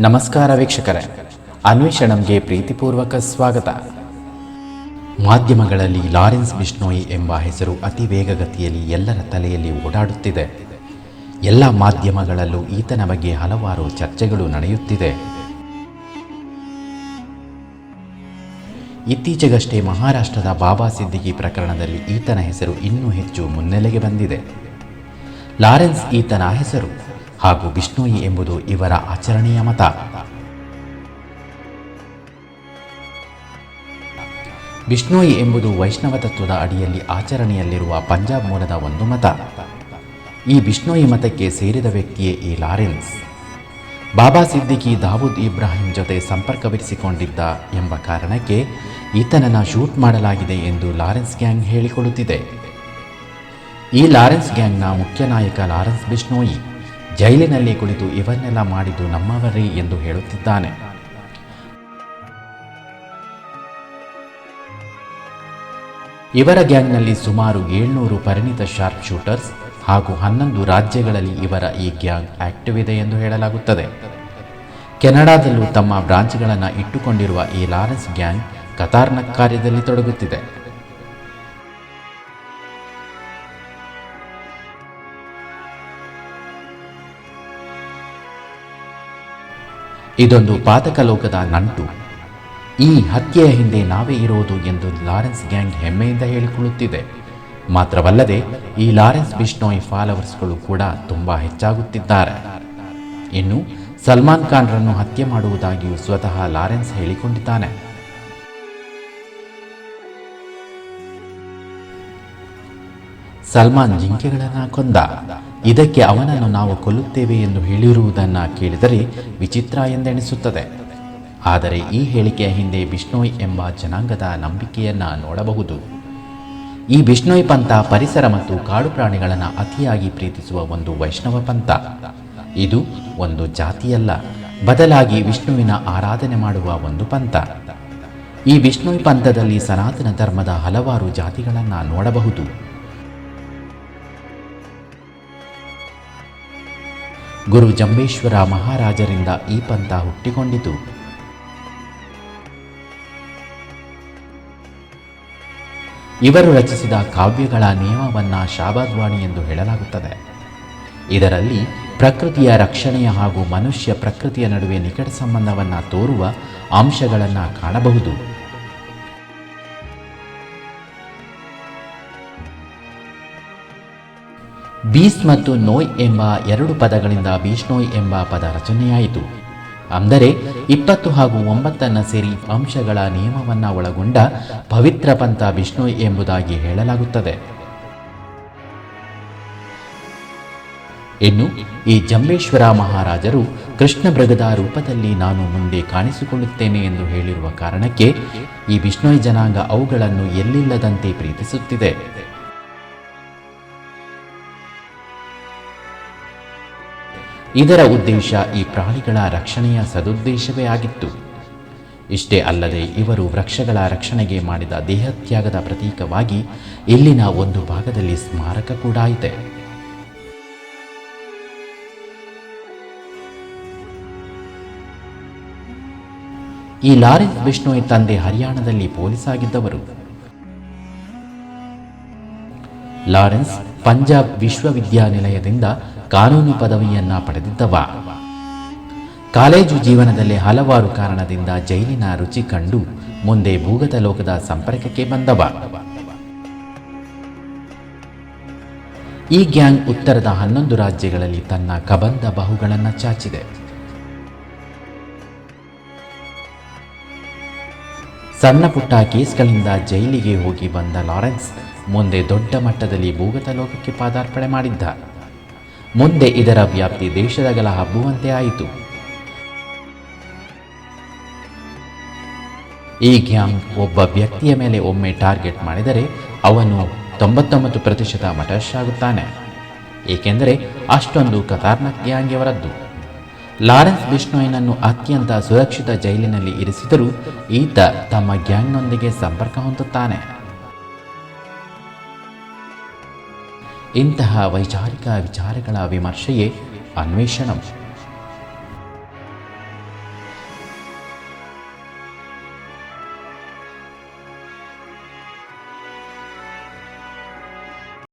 ನಮಸ್ಕಾರ ವೀಕ್ಷಕರೇ, ಅನ್ವೇಷಣಂಗೆ ಪ್ರೀತಿಪೂರ್ವಕ ಸ್ವಾಗತ. ಮಾಧ್ಯಮಗಳಲ್ಲಿ ಲಾರೆನ್ಸ್ ಬಿಷ್ಣೋಯಿ ಎಂಬ ಹೆಸರು ಅತಿ ವೇಗಗತಿಯಲ್ಲಿ ಎಲ್ಲರ ತಲೆಯಲ್ಲಿ ಓಡಾಡುತ್ತಿದೆ. ಎಲ್ಲ ಮಾಧ್ಯಮಗಳಲ್ಲೂ ಈತನ ಬಗ್ಗೆ ಹಲವಾರು ಚರ್ಚೆಗಳು ನಡೆಯುತ್ತಿದೆ. ಇತ್ತೀಚೆಗಷ್ಟೇ ಮಹಾರಾಷ್ಟ್ರದ ಬಾಬಾ ಸಿದ್ದಿಗಿ ಪ್ರಕರಣದಲ್ಲಿ ಈತನ ಹೆಸರು ಇನ್ನೂ ಹೆಚ್ಚು ಮುನ್ನೆಲೆಗೆ ಬಂದಿದೆ. ಲಾರೆನ್ಸ್ ಈತನ ಹೆಸರು ಹಾಗೂ ಬಿಷ್ಣೋಯಿ ಎಂಬುದು ಇವರ ಆಚರಣೆಯ ಮತ. ಬಿಷ್ಣೋಯಿ ಎಂಬುದು ವೈಷ್ಣವ ತತ್ವದ ಅಡಿಯಲ್ಲಿ ಆಚರಣೆಯಲ್ಲಿರುವ ಪಂಜಾಬ್ ಮೂಲದ ಒಂದು ಮತ. ಈ ಬಿಷ್ಣೋಯಿ ಮತಕ್ಕೆ ಸೇರಿದ ವ್ಯಕ್ತಿಯೇ ಈ ಲಾರೆನ್ಸ್. ಬಾಬಾ ಸಿದ್ದಿಕಿ ದಾವೂದ್ ಇಬ್ರಾಹಿಂ ಜೊತೆ ಸಂಪರ್ಕವಿರಿಸಿಕೊಂಡಿದ್ದ ಎಂಬ ಕಾರಣಕ್ಕೆ ಈತನನ್ನು ಶೂಟ್ ಮಾಡಲಾಗಿದೆ ಎಂದು ಲಾರೆನ್ಸ್ ಗ್ಯಾಂಗ್ ಹೇಳಿಕೊಳ್ಳುತ್ತಿದೆ. ಈ ಲಾರೆನ್ಸ್ ಗ್ಯಾಂಗ್ನ ಮುಖ್ಯ ನಾಯಕ ಲಾರೆನ್ಸ್ ಬಿಷ್ಣೋಯಿ ಜೈಲಿನಲ್ಲಿ ಕುಳಿತು ಇವನ್ನೆಲ್ಲ ಮಾಡಿದ್ದು ನಮ್ಮವರೇ ಎಂದು ಹೇಳುತ್ತಿದ್ದಾನೆ. ಇವರ ಗ್ಯಾಂಗ್ನಲ್ಲಿ ಸುಮಾರು ಏಳ್ನೂರು ಪರಿಣಿತ ಶಾರ್ಪ್ ಶೂಟರ್ಸ್ ಹಾಗೂ ಹನ್ನೊಂದು ರಾಜ್ಯಗಳಲ್ಲಿ ಇವರ ಈ ಗ್ಯಾಂಗ್ ಆಕ್ಟಿವ್ ಇದೆ ಎಂದು ಹೇಳಲಾಗುತ್ತದೆ. ಕೆನಡಾದಲ್ಲೂ ತಮ್ಮ ಬ್ರಾಂಚ್ಗಳನ್ನು ಇಟ್ಟುಕೊಂಡಿರುವ ಈ ಲಾರೆನ್ಸ್ ಗ್ಯಾಂಗ್ ಕತಾರ್ನ ಕಾರ್ಯದಲ್ಲಿ ತೊಡಗುತ್ತಿದೆ. ಇದೊಂದು ಪಾತಕ ಲೋಕದ ನಂಟು. ಈ ಹತ್ಯೆಯ ಹಿಂದೆ ನಾವೇ ಇರೋದು ಎಂದು ಲಾರೆನ್ಸ್ ಗ್ಯಾಂಗ್ ಹೆಮ್ಮೆಯಿಂದ ಹೇಳಿಕೊಳ್ಳುತ್ತಿದೆ. ಮಾತ್ರವಲ್ಲದೆ, ಈ ಲಾರೆನ್ಸ್ ಬಿಷ್ಣೋಯ್ ಫಾಲೋವರ್ಸ್ಗಳು ಕೂಡ ತುಂಬಾ ಹೆಚ್ಚಾಗುತ್ತಿದ್ದಾರೆ. ಇನ್ನು, ಸಲ್ಮಾನ್ ಖಾನ್ರನ್ನು ಹತ್ಯೆ ಮಾಡುವುದಾಗಿಯೂ ಸ್ವತಃ ಲಾರೆನ್ಸ್ ಹೇಳಿಕೊಂಡಿದ್ದಾನೆ. ಸಲ್ಮಾನ್ ಜಿಂಕೆಗಳನ್ನು ಕೊಂದ. ಇದಕ್ಕೆ ಅವನನ್ನು ನಾವು ಕೊಲ್ಲುತ್ತೇವೆ ಎಂದು ಹೇಳಿರುವುದನ್ನು ಕೇಳಿದರೆ ವಿಚಿತ್ರ ಎಂದೆಣಿಸುತ್ತದೆ ಆದರೆ ಈ ಹೇಳಿಕೆಯ ಹಿಂದೆ ಬಿಷ್ಣೋಯ್ ಎಂಬ ಜನಾಂಗದ ನಂಬಿಕೆಯನ್ನ ನೋಡಬಹುದು. ಈ ಬಿಷ್ಣೋಯ್ ಪಂಥ ಪರಿಸರ ಮತ್ತು ಕಾಡು ಪ್ರಾಣಿಗಳನ್ನು ಅತಿಯಾಗಿ ಪ್ರೀತಿಸುವ ಒಂದು ವೈಷ್ಣವ ಪಂಥ. ಇದು ಒಂದು ಜಾತಿಯಲ್ಲ. ಬದಲಾಗಿ ವಿಷ್ಣುವಿನ ಆರಾಧನೆ ಮಾಡುವ ಒಂದು ಪಂಥ. ಈ ವಿಷ್ಣುಯಿ ಪಂಥದಲ್ಲಿ ಸನಾತನ ಧರ್ಮದ ಹಲವಾರು ಜಾತಿಗಳನ್ನು ನೋಡಬಹುದು. ಗುರು ಜಂಬೇಶ್ವರ ಮಹಾರಾಜರಿಂದ ಈ ಪಂಥ ಹುಟ್ಟಿಕೊಂಡಿತು. ಇವರು ರಚಿಸಿದ ಕಾವ್ಯಗಳ ನಿಯಮವನ್ನ ಶಾಬಾದ್ವಾಣಿ ಎಂದು ಹೇಳಲಾಗುತ್ತದೆ. ಇದರಲ್ಲಿ ಪ್ರಕೃತಿಯ ರಕ್ಷಣೆಯ ಹಾಗೂ ಮನುಷ್ಯ ಪ್ರಕೃತಿಯ ನಡುವೆ ನಿಕಟ ಸಂಬಂಧವನ್ನು ತೋರುವ ಅಂಶಗಳನ್ನು ಕಾಣಬಹುದು. ಬೀಸ್ ಮತ್ತು ನೋಯ್ ಎಂಬ ಎರಡು ಪದಗಳಿಂದ ಬೀಷ್ಣೋಯ್ ಎಂಬ ಪದ ರಚನೆಯಾಯಿತು. ಅಂದರೆ ಇಪ್ಪತ್ತು ಹಾಗೂ ಒಂಬತ್ತನ್ನ ಸೇರಿ ಅಂಶಗಳ ನಿಯಮವನ್ನ ಒಳಗೊಂಡ ಪವಿತ್ರ ಪಂಥ ಬಿಷ್ಣೋಯ್ ಎಂಬುದಾಗಿ ಹೇಳಲಾಗುತ್ತದೆ. ಇನ್ನು ಈ ಜಂಬೇಶ್ವರ ಮಹಾರಾಜರು ಕೃಷ್ಣ ಮೃಗದ ರೂಪದಲ್ಲಿ ನಾನು ಮುಂದೆ ಕಾಣಿಸಿಕೊಳ್ಳುತ್ತೇನೆ ಎಂದು ಹೇಳಿರುವ ಕಾರಣಕ್ಕೆ ಈ ಬಿಷ್ಣೋಯ್ ಜನಾಂಗ ಅವುಗಳನ್ನು ಎಲ್ಲಿಲ್ಲದಂತೆ ಪ್ರೀತಿಸುತ್ತಿದೆ. ಇದರ ಉದ್ದೇಶ ಈ ಪ್ರಾಣಿಗಳ ರಕ್ಷಣೆಯ ಸದುದ್ದೇಶವೇ ಆಗಿತ್ತು. ಇಷ್ಟೇ ಅಲ್ಲದೆ ಇವರು ವೃಕ್ಷಗಳ ರಕ್ಷಣೆಗೆ ಮಾಡಿದ ದೇಹತ್ಯಾಗದ ಪ್ರತೀಕವಾಗಿ ಇಲ್ಲಿನ ಒಂದು ಭಾಗದಲ್ಲಿ ಸ್ಮಾರಕ ಕೂಡ ಇದೆ. ಈ ಲಾರೆನ್ಸ್ ಬಿಷ್ಣೋಯ್ ತಂದೆ ಹರಿಯಾಣದಲ್ಲಿ ಪೊಲೀಸ್ ಆಗಿದ್ದವರು. ಲಾರೆನ್ಸ್ ಪಂಜಾಬ್ ವಿಶ್ವವಿದ್ಯಾನಿಲಯದಿಂದ ಕಾನೂನು ಪದವಿಯನ್ನ ಪಡೆದಿದ್ದವ. ಕಾಲೇಜು ಜೀವನದಲ್ಲಿ ಹಲವಾರು ಕಾರಣದಿಂದ ಜೈಲಿನ ರುಚಿ ಕಂಡು ಮುಂದೆ ಭೂಗತ ಲೋಕದ ಸಂಪರ್ಕಕ್ಕೆ ಬಂದವ. ಈ ಗ್ಯಾಂಗ್ ಉತ್ತರದ ಹನ್ನೊಂದು ರಾಜ್ಯಗಳಲ್ಲಿ ತನ್ನ ಕಬಂಧ ಬಾಹುಗಳನ್ನು ಚಾಚಿದೆ. ಸಣ್ಣ ಪುಟ್ಟ ಕೇಸ್ಗಳಿಂದ ಜೈಲಿಗೆ ಹೋಗಿ ಬಂದ ಲಾರೆನ್ಸ್ ಮುಂದೆ ದೊಡ್ಡ ಮಟ್ಟದಲ್ಲಿ ಭೂಗತ ಲೋಕಕ್ಕೆ ಪಾದಾರ್ಪಣೆ ಮಾಡಿದ್ದ. ಮುಂದೆ ಇದರ ವ್ಯಾಪ್ತಿ ದೇಶದಗಲ ಹಬ್ಬುವಂತೆ ಆಯಿತು. ಈ ಗ್ಯಾಂಗ್ ಒಬ್ಬ ವ್ಯಕ್ತಿಯ ಮೇಲೆ ಒಮ್ಮೆ ಟಾರ್ಗೆಟ್ ಮಾಡಿದರೆ ಅವನು ತೊಂಬತ್ತೊಂಬತ್ತು ಪ್ರತಿಶತ ಮಟಶ್ ಆಗುತ್ತಾನೆ ಏಕೆಂದರೆ ಅಷ್ಟೊಂದು ಖತಾರ್ನಾಕ್ ಗ್ಯಾಂಗ್ ಅವರದ್ದು. ಲಾರೆನ್ಸ್ ಬಿಷ್ಣೋಯ್ನನ್ನು ಅತ್ಯಂತ ಸುರಕ್ಷಿತ ಜೈಲಿನಲ್ಲಿ ಇರಿಸಿದರೂ ಈತ ತಮ್ಮ ಗ್ಯಾಂಗ್ನೊಂದಿಗೆ ಸಂಪರ್ಕ ಹೊಂದುತ್ತಾನೆ. ಇಂತಹ ವೈಚಾರಿಕ ವಿಚಾರಗಳ ವಿಮರ್ಶೆಯೇ ಅನ್ವೇಷಣಂ.